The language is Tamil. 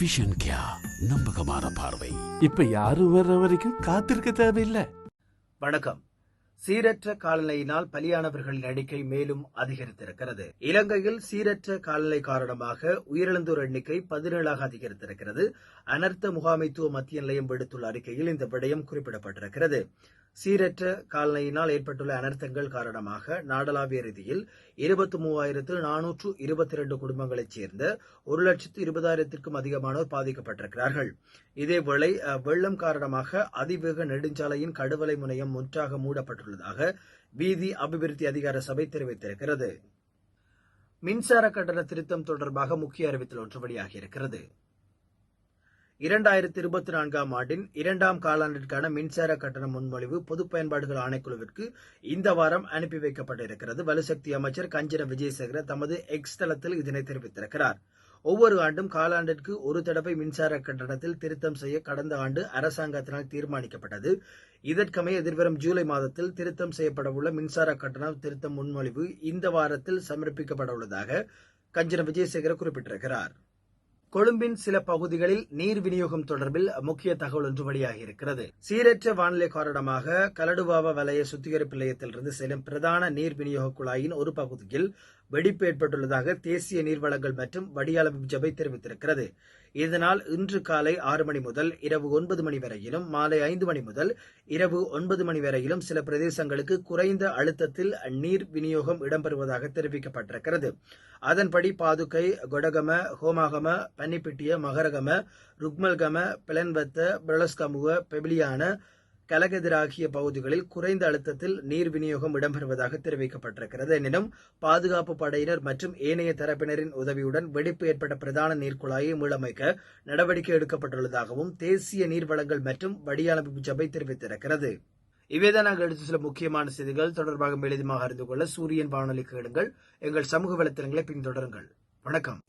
விஷன் கியா நம்பகமான பார்வை. இப்ப யாரும் வர்ற வரைக்கும் காத்திருக்க தேவையில்லை. வணக்கம். சீரற்ற காலநிலையினால் பலியானவர்களின் எண்ணிக்கை மேலும் அதிகரித்திருக்கிறது. இலங்கையில் சீரற்ற காலநிலை காரணமாக உயிரிழந்தோர் எண்ணிக்கை பதினேழாக அதிகரித்திருக்கிறது. அனர்த்த முகாமைத்துவ மத்திய நிலையம் விடுத்துள்ள அறிக்கையில் இந்த விடயம் குறிப்பிடப்பட்டிருக்கிறது. சீரற்ற கால்நையினால் ஏற்பட்டுள்ள அனர்த்தங்கள் காரணமாக நாடளாவிய ரீதியில் இருபத்தி மூவாயிரத்து நானூற்று இருபத்தி இரண்டு குடும்பங்களைச் சேர்ந்த ஒரு லட்சத்து இருபதாயிரத்திற்கும் அதிகமானோர் பாதிக்கப்பட்டிருக்கிறார்கள். இதேவேளை அஹ், வெள்ளம் காரணமாக அதிவேக நெடுஞ்சாலையின் கடுவலை முனையம் முற்றாக மூடப்பட்டுள்ளதாக வீதி அபிவிருத்தி அதிகார சபை தெரிவித்திருக்கிறது. மின்சார கட்டண திருத்தம் தொடர்பாக முக்கிய அறிவித்தல் ஒன்று வெளியாகியிருக்கிறது இரண்டாயிரத்தி இருபத்தி நான்காம் ஆண்டின் இரண்டாம் காலாண்டிற்கான மின்சார கட்டண முன்மொழிவு பொது பயன்பாடுகள் ஆணைக்குழுவிற்கு இந்த வாரம் அனுப்பி வைக்கப்பட்டிருக்கிறது. வலுசக்தி அமைச்சர் கஞ்சன விஜயசேகர தமது எக்ஸ் தளத்தில் இதனை தெரிவித்திருக்கிறார். ஒவ்வொரு ஆண்டும் காலாண்டிற்கு ஒரு தடவை மின்சார கட்டணத்தில் திருத்தம் செய்ய கடந்த ஆண்டு அரசாங்கத்தினால் தீர்மானிக்கப்பட்டது. இதற்கமைய எதிர்வரும் ஜூலை மாதத்தில் திருத்தம் செய்யப்படவுள்ள மின்சார கட்டண திருத்தம் முன்மொழிவு இந்த வாரத்தில் சமர்ப்பிக்கப்படவுள்ளதாக கஞ்சன விஜயசேகர குறிப்பிட்டிருக்கிறார். கொழும்பின் சில பகுதிகளில் நீர் விநியோகம் தொடர்பில் முக்கிய தகவல் ஒன்று வெளியாகியிருக்கிறது. சீரற்ற வானிலை காரணமாக கலடுவாவ வலய சுத்திகரிப்பு நிலையத்திலிருந்து செல்லும் பிரதான நீர் விநியோக குழாயின் ஒரு பகுதியில் வெடிப்பு ஏற்பட்டுள்ளதாக தேசிய நீர்வளங்கள் மற்றும் வடியாள ஜபை தெரிவித்திருக்கிறது. இதனால் இன்று காலை ஆறு மணி முதல் இரவு ஒன்பது மணி வரையிலும் மாலை ஐந்து மணி முதல் இரவு ஒன்பது மணி வரையிலும் சில பிரதேசங்களுக்கு குறைந்த அழுத்தத்தில் நீர் விநியோகம் இடம்பெறுவதாக தெரிவிக்கப்பட்டிருக்கிறது. அதன்படி பாதுகை கொடகம ஹோமாகம பன்னிப்பிட்டிய மகரகம ருக்மல்கம பிளன்வத்த பிரலஸ்கமுக பெபிலியான கலகெதிர் ஆகிய பகுதிகளில் குறைந்த அழுத்தத்தில் நீர் விநியோகம் இடம்பெறுவதாக தெரிவிக்கப்பட்டிருக்கிறது. எனினும் பாதுகாப்பு படையினர் மற்றும் ஏனைய தரப்பினரின் உதவியுடன் வெடிப்பு ஏற்பட்ட பிரதான நீர்க்குழாயை மீளமைக்க நடவடிக்கை எடுக்கப்பட்டுள்ளதாகவும் தேசிய நீர்வளங்கள் மற்றும் வடியாளமைப்பு சபை தெரிவித்திருக்கிறது. இவைதான் நாங்கள் எடுத்து சில முக்கியமான செய்திகள். தொடர்பாக எளிதமாக அறிந்து கொள்ள சூரியன் வானொலி கேடுங்கள் எங்கள் சமூக வலைத்தளங்களை பின்தொடருங்கள். வணக்கம்.